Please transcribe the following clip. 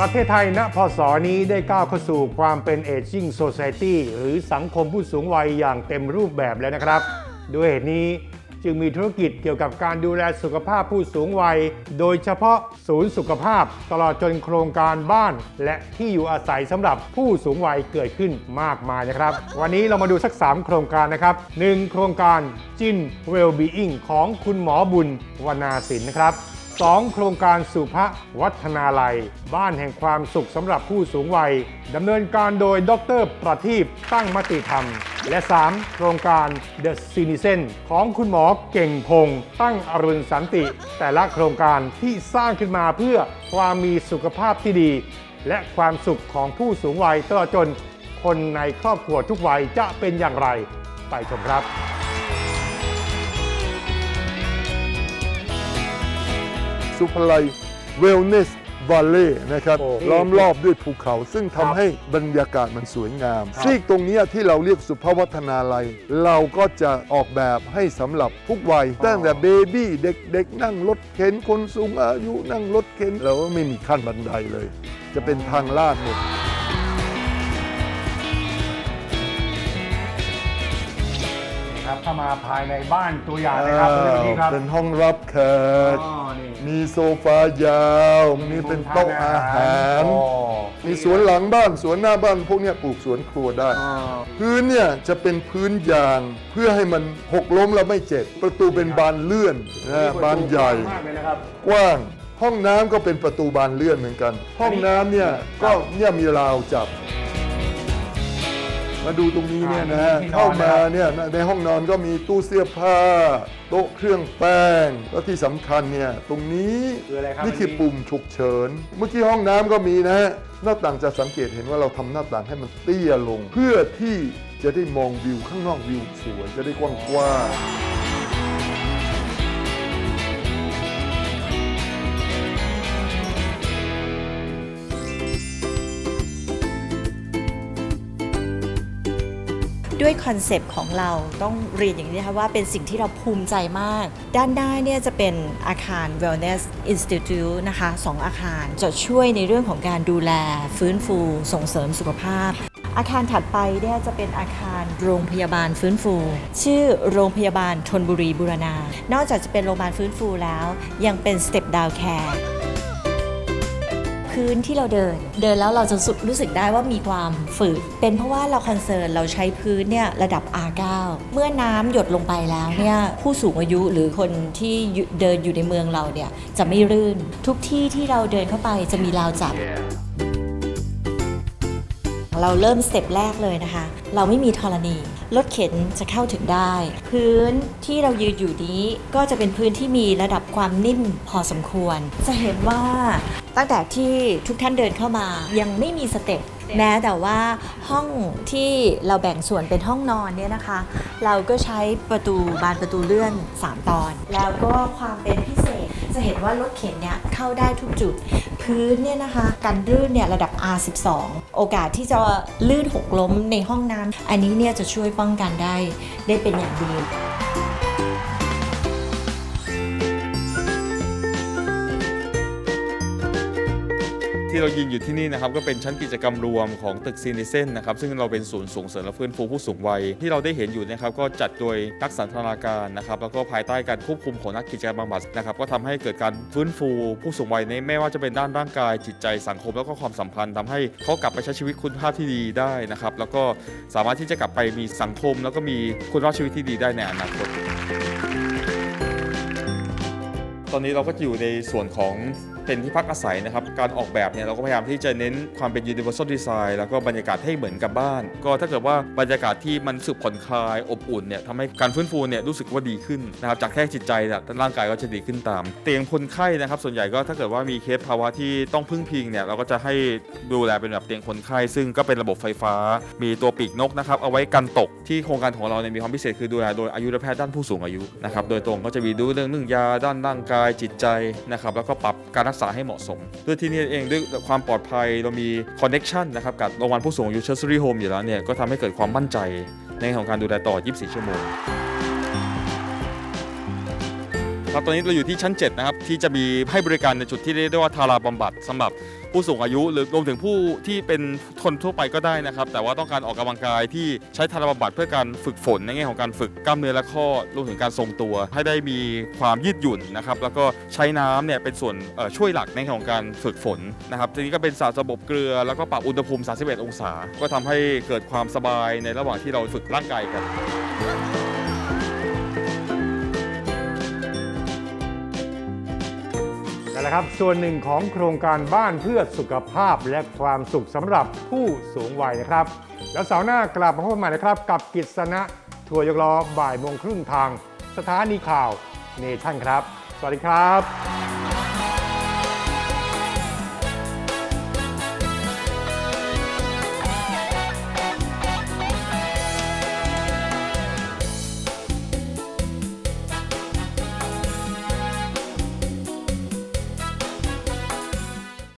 ประเทศไทยณพศนี้ได้ก้าวเข้าสู่ความเป็น Aging Society หรือสังคมผู้สูงวัยอย่างเต็มรูปแบบแล้วนะครับ ด้วยเหตุนี้จึงมีธุรกิจเกี่ยวกับการดูแลสุขภาพผู้สูงวัย โดยเฉพาะศูนย์สุขภาพ ตลอดจนโครงการบ้าน และที่อยู่อาศัยสำหรับผู้สูงวัยเกิดขึ้นมากมายนะครับ วันนี้เรามาดูสัก 3 โครงการนะครับ 1 โครงการจิน Wellbeing ของคุณหมอบุญวนาสินนะครับ 2. โครงการสุภวัฒนาลัย บ้านแห่งความสุขสำหรับผู้สูงวัยดำเนินการโดยดร ประทีปตั้งมติธรรม และ 3. โครงการ The Citizen ของคุณหมอเก่งพงษ์ตั้งอรุณสันติ แต่ละโครงการที่สร้างขึ้นมาเพื่อความมีสุขภาพที่ดี และความสุขของผู้สูงวัยตลอดจนคนในครอบครัวทุกวัยจะเป็นอย่างไร ไปชมครับ สุภไลเวลเนสวาลเล่นะครับโอ้ล้อมรอบด้วยภูเขา ซึ่งครัทำบให้บรรยากาศมันสวยงามครับซีกตรงเนี้ยที่เราเรียกสุภวัฒนาลัย เราก็จะออกแบบให้สำหรับทุกวัย ตั้งแต่เบบี้เด็กๆ นั่งรถเข็นคนสูงอายุนั่งรถเข็นเราไม่มีขั้นบันไดเลย จะเป็นทางลาดหมด เข้ามาภายในบ้านตัวอย่างนะครับเรื่องนี้ครับเป็นห้องรับแขกอ๋อนี่มีโซฟายาวมีเป็นโต๊ะอาหารอ๋อมีสวนหลังบ้านสวนหน้าบ้านพวกเนี้ยปลูกสวนครัวได้อ๋อพื้นเนี่ยจะเป็นพื้นยางเพื่อให้มันหกล้มแล้วไม่เจ็บ ประตูเป็นบานเลื่อนนะบานใหญ่มากเลยนะครับกว้างห้องน้ำก็เป็นประตูบานเลื่อนเหมือนกัน ห้องน้ำเนี่ยก็เนี่ยมีราวจับ มาดูตรงนี้เนี่ยนะฮะอ่าที่นอนเข้ามานะครับเนี่ยในห้องนอนก็มีตู้เสื้อผ้า โต๊ะเครื่องแป้ง แล้วที่สำคัญเนี่ยตรงนี้คืออะไรครับนี่คือปุ่มฉุกเฉิน เมื่อกี้ห้องน้ำก็มีนะฮะหน้าต่างจะสังเกตเห็นว่าเราทำหน้าต่างให้มันเตี้ยลง เพื่อที่จะได้มองวิวข้างนอกวิวสวยจะได้กว้างๆ ด้วยคอนเซปต์ของเราต้องเรียนอย่างนี้นะคะว่าเป็นสิ่งที่เราภูมิใจมาก ด้านหน้าเนี่ยจะเป็นอาคาร Wellness Institute นะคะสองอาคารจะช่วยในเรื่องของการดูแล ฟื้นฟูส่งเสริมสุขภาพอาคารถัดไปเนี่ยจะเป็นอาคารโรงพยาบาลฟื้นฟู ชื่อโรงพยาบาลทนบุรีบูรณา นอกจากจะเป็นโรงพยาบาลฟื้นฟูแล้ว ยังเป็น Step Down Care พื้นที่เราเดิน เดินแล้วเราจะสุดรู้สึกได้ว่ามีความฝืดเป็นเพราะว่าเราคอนเซิร์นเราใช้พื้นเนี่ยระดับ R9 เมื่อน้ำหยดลงไปแล้วเนี่ยผู้สูงอายุหรือคนที่เดินอยู่ในเมืองเราเนี่ยจะไม่รื่น ทุกที่ที่เราเดินเข้าไปจะมีราวจับ เราเริ่มสเต็ปแรกเลยนะคะ เราไม่มีธรณี รถเข็นจะเข้าถึงได้ พื้นที่เรายืนอยู่นี้ก็จะเป็นพื้นที่มีระดับความนิ่มพอสมควร จะเห็นว่าตั้งแต่ที่ทุกท่านเดินเข้ามา ยังไม่มีสเต็ปแม้แต่ว่าห้องที่เราแบ่งส่วนเป็นห้องนอนเนี่ยนะคะ เราก็ใช้ประตูบานประตูเลื่อน 3 ตอน แล้วก็ความเป็นพิเศษ จะเห็นว่ารถเข็นเนี่ยเข้าได้ทุกจุด พื้นเนี่ยนะคะกันลื่นเนี่ยระดับ R12 โอกาสที่จะลื่นหกล้มในห้องน้ำอันนี้เนี่ยจะช่วยป้องกันได้ได้เป็นอย่างดี ที่เรายืนอยู่ที่นี่นะครับก็เป็นชั้นกิจกรรมรวมของตึกซีนิเซนนะครับซึ่งเราเป็นศูนย์ส่งเสริมและฟื้นฟูผู้สูงวัย ที่เราได้เห็นอยู่นะครับก็จัดโดยนักสันทนาการนะครับแล้วก็ภายใต้การควบคุมของนักกิจกรรมบำบัดนะครับก็ทำให้เกิดการฟื้นฟูผู้สูงวัยในไม่ว่าจะเป็นด้านร่างกาย จิตใจสังคมแล้วก็ความสัมพันธ์ทำให้เขากลับไปใช้ชีวิตคุณภาพที่ดีได้นะครับแล้วก็สามารถที่จะกลับไปมีสังคม แล้วก็มีคุณภาพชีวิตที่ดีได้ในอนาคตตอนนี้เราก็อยู่ในส่วนของ เป็นที่พักอาศัยนะครับ การออกแบบเนี่ยเราก็พยายามที่จะเน้นความเป็น universal design แล้วก็บรรยากาศให้เหมือนกับบ้าน ก็ถ้าเกิดว่าบรรยากาศที่มันสึกผ่อนคลายอบอุ่นเนี่ยทำให้การฟื้นฟูเนี่ยรู้สึกว่าดีขึ้นนะครับจากแค่จิตใจเนี่ยร่างกายก็จะดีขึ้นตาม เตียงคนไข้นะครับ ส่วนใหญ่ก็ถ้าเกิดว่ามีเคสภาวะที่ต้องพึ่งพิงเนี่ยเราก็จะให้ดูแลเป็นแบบเตียงคนไข้ ซึ่งก็เป็นระบบไฟฟ้า มีตัวปีกนกนะครับเอาไว้กันตกที่โครงการของเราเนี่ยมีความพิเศษคือดูแลโดยอายุรแพทย์ด้านผู้สูงอายุนะครับโดยตรงก็จะมีดูเรื่องเรื่งยาด้านร่างกายจิตใจนะครับแล้วก็ปรับการรักษาให้เหมาะสมด้วยที่นี่เองด้วยความปลอดภัยเรามีคอนเน็ชันนะครับกับโรงพยาบาลผู้สูงอายุเชอร์ซรีโฮมอยู่แล้วเนี่ยก็ทำให้เกิดความมั่นใจในเรื่องของการดูแลต่อ 24 ชั่วโมงครับตอนนี้เราอยู่ที่ชั้น 7 นะครับ ที่จะมีให้บริการในจุดที่เรียกได้ว่าทาราบำบัดสำหรับ ผู้สูงอายุ หรือรวมถึงผู้ที่เป็นคนทั่วไปก็ได้นะครับ แต่ว่าต้องการออกกำลังกายที่ใช้ธนบำบัดเพื่อการฝึกฝนในแง่ของการฝึกกล้ามเนื้อและข้อรวมถึงการทรงตัว ให้ได้มีความยืดหยุ่นนะครับแล้วก็ใช้น้ำเนี่ยเป็นส่วนช่วยหลักในแง่ของการฝึกฝนนะครับทีนี้ก็เป็นสารระบบเกลือ แล้วก็ปรับอุณหภูมิ 31 องศา ก็ทำให้เกิดความสบายในระหว่างที่เราฝึกร่างกายกัน ละครับ ส่วนหนึ่งของโครงการบ้านเพื่อสุขภาพและความสุขสำหรับผู้สูงวัยนะครับ แล้วเสาร์หน้ากลับมาพบกันใหม่นะครับ กับกิจสนะทัวร์ยกล้อบ่ายโมงครึ่งทาง สถานีข่าวเนชั่นครับ สวัสดีครับ